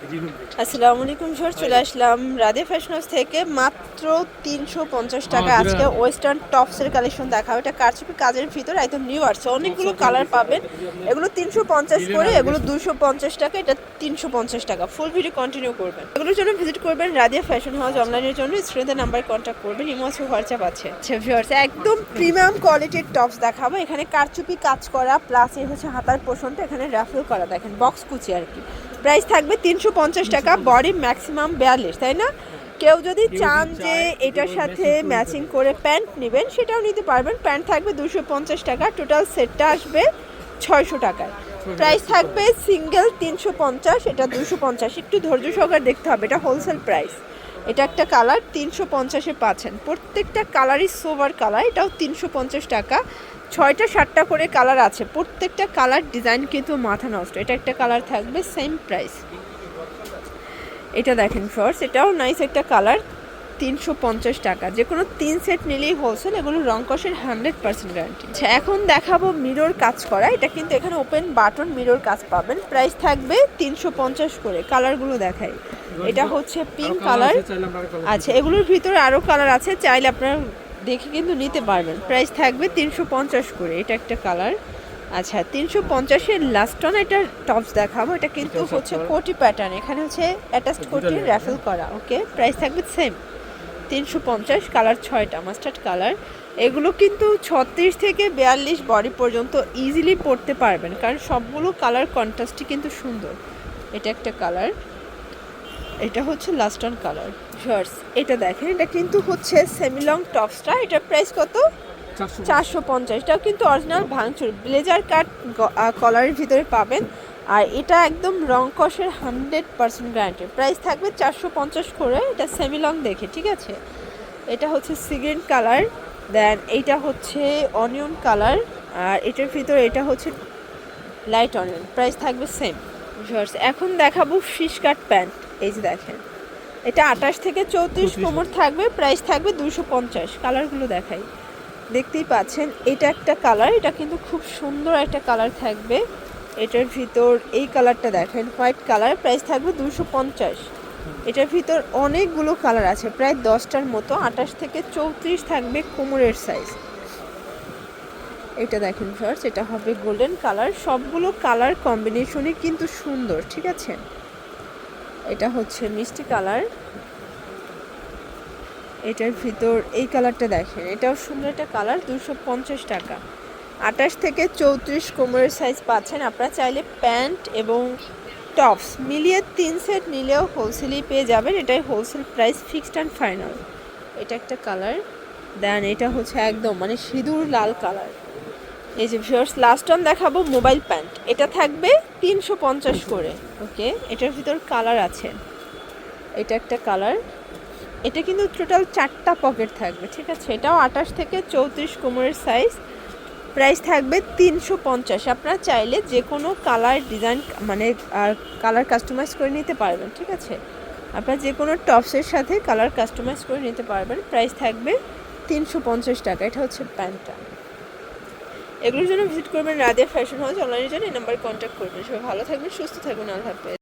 আসসালামু আলাইকুম স্যার চলে আসলাম রাধে ফ্যাশন হাউস থেকে। মাত্র তিনশো পঞ্চাশ টাকা আজকে ওয়েস্টার্ন টপসের কালেকশন দেখাবো। এটা কারচুপি কাজের ভিতর একদম নিউ আসছে। অনেকগুলো কালার পাবেন। এগুলো তিনশো পঞ্চাশ করে এগুলো দুশো পঞ্চাশ টাকা এটা তিনশো পঞ্চাশ টাকা। ফুল ভিডিও কন্টিনিউ করবেন। এগুলোর জন্য ভিজিট করবেন রাধিয়া ফ্যাশন হাউস অনলাইনের জন্য। স্ক্রিনের নাম্বার কন্ট্যাক্ট করবেন। ইমো আছে হোয়াটসঅ্যাপ আছে। আচ্ছা ভিউয়ার্স একদম প্রিমিয়াম কোয়ালিটির টপস দেখাবো। এখানে কারচুপি কাজ করা প্লাস এই হচ্ছে হাতার পোষণটা। এখানে রাফেল করা দেখেন বক্স কুচি আর কি। প্রাইস থাকবে তিনশো পঞ্চাশ টাকা বডি ম্যাক্সিমাম বিয়াল্লিশ তাই না? কেউ যদি চান যে এটার সাথে ম্যাচিং করে প্যান্ট নেবেন সেটাও নিতে পারবেন। প্যান্ট থাকবে দুশো পঞ্চাশ টাকা টোটাল সেটটা আসবে ছয়শো টাকায়। প্রাইস থাকবে সিঙ্গেল তিনশো পঞ্চাশ এটা দুশো পঞ্চাশ। একটু ধৈর্য সহকারে দেখতে হবে এটা হোলসেল প্রাইস এটা একটা কালার, তিনশো পঞ্চাশে পাচ্ছেন। প্রত্যেকটা কালারই সোভার কালার, এটাও তিনশো পঞ্চাশ টাকা। ছয়টা, সাতটা করে কালার আছে। প্রত্যেকটা কালার ডিজাইন কিন্তু মাথা নষ্ট। এটা একটা কালার থাকবে, সেম প্রাইস। এটা দেখেন ফার্স্ট এটাও নাইস একটা কালার। তিনশো পঞ্চাশ টাকা। যে কোনো তিন সেট নিলেই হোলসেল এগুলো রং কষের হান্ড্রেড পার্সেন্ট গ্যারান্টি আচ্ছা এখন দেখাবো মিরর কাজ করা। এটা কিন্তু এখানে ওপেন বাটন মিরর কাজ পাবেন। প্রাইস থাকবে তিনশো পঞ্চাশ করে। কালারগুলো দেখাই। এটা হচ্ছে পিঙ্ক কালার আচ্ছা এগুলোর ভিতরে আরও কালার আছে। চাইলে আপনারা দেখে কিন্তু নিতে পারবেন। প্রাইস থাকবে তিনশো পঞ্চাশ করে। এটা একটা কালার আচ্ছা তিনশো পঞ্চাশের লাস্ট অন এটা টপস দেখাবো। এটা কিন্তু হচ্ছে কোটি প্যাটার্ন এখানে হচ্ছে অ্যাটাচড কোটি র্যাফেল করা। ওকে প্রাইস থাকবে সেম তিনশো পঞ্চাশ কালার ছয়টা মাস্টার্ড কালার এগুলো কিন্তু ছত্রিশ থেকে বিয়াল্লিশ বডি পর্যন্ত ইজিলি পরতে পারবেন কারণ সবগুলো কালার কন্ট্রাস্টই কিন্তু সুন্দর। এটা একটা কালার এটা হচ্ছে লাস্ট অন কালার শার্টস এটা দেখেন এটা কিন্তু হচ্ছে সেমি লং টপসটা এটার প্রাইস কত? চারশো পঞ্চাশ। এটাও কিন্তু অরিজিনাল ভাঙচুর। ব্লেজার কাট কলারের ভিতরে পাবেন। আর এটা একদম রং কষের হান্ড্রেড পার্সেন্ট গ্যারান্টি প্রাইস থাকবে চারশো পঞ্চাশ করে এটা সেমিলং দেখে ঠিক আছে? এটা হচ্ছে সিগ্রিন কালার দেন এইটা হচ্ছে অনিয়ন কালার আর এটার ভিতরে এটা হচ্ছে লাইট অনিয়ন প্রাইস থাকবে সেম শর্টস এখন দেখাবো ফিশ কাট প্যান্ট এই যে দেখেন এটা আঠাশ থেকে চৌত্রিশ কোমর থাকবে প্রাইস থাকবে দুশো পঞ্চাশ। কালারগুলো দেখাই। দেখতেই পাচ্ছেন এটা একটা কালার এটা কিন্তু খুব সুন্দর একটা কালার থাকবে। এটার ভিতর এই কালারটা দেখেন, হোয়াইট কালার, প্রাইস থাকবে দুশো পঞ্চাশ। এটার ভিতর অনেকগুলো কালার আছে, প্রায় দশটার মতো, আঠাশ থেকে চৌত্রিশ থাকবে কোমরের সাইজ এটা দেখেন ফার্স্ট এটা হবে গোল্ডেন কালার সবগুলো কালার কম্বিনেশনই কিন্তু সুন্দর, ঠিক আছে? এটা হচ্ছে মিষ্টি কালার এটার ভিতর এই কালারটা দেখেন, এটাও সুন্দর একটা কালার দুশো টাকা। আঠাশ থেকে চৌত্রিশ কোমরের সাইজ পাচ্ছেন। আপনারা চাইলে প্যান্ট এবং টপস মিলিয়ে তিন সেট নিলেও হোলসেলেই পেয়ে যাবেন। এটাই wholesale price fixed and final এটা একটা কালার দেন এটা হচ্ছে একদম মানে সিঁদুর লাল কালার এই যে ভিউয়ার্স লাস্ট অন দেখাবো মোবাইল প্যান্ট এটা থাকবে তিনশো পঞ্চাশ করে। ওকে এটার ভিতর কালার আছে। এটা একটা কালার এটা কিন্তু টোটাল চারটা পকেট থাকবে, ঠিক আছে? এটাও আঠাশ থেকে চৌত্রিশ কোমরের সাইজ প্রাইস থাকবে তিনশো পঞ্চাশ। আপনারা চাইলে যে কোনো কালার ডিজাইন মানে আর কালার কাস্টমাইজ করে নিতে পারবেন, ঠিক আছে? আপনারা যে কোনো টপসের সাথে কালার কাস্টমাইজ করে নিতে পারবেন। প্রাইস থাকবে তিনশো পঞ্চাশ টাকা। এটা হচ্ছে প্যান্টটা। এগুলোর জন্য ভিজিট করবেন রাধিয়া ফ্যাশন হাউস। অনলাইনের জন্য এই নাম্বারে কন্ট্যাক্ট করবেন। সবাই ভালো থাকবেন, সুস্থ থাকবেন, আল্লাহ হাফেজ।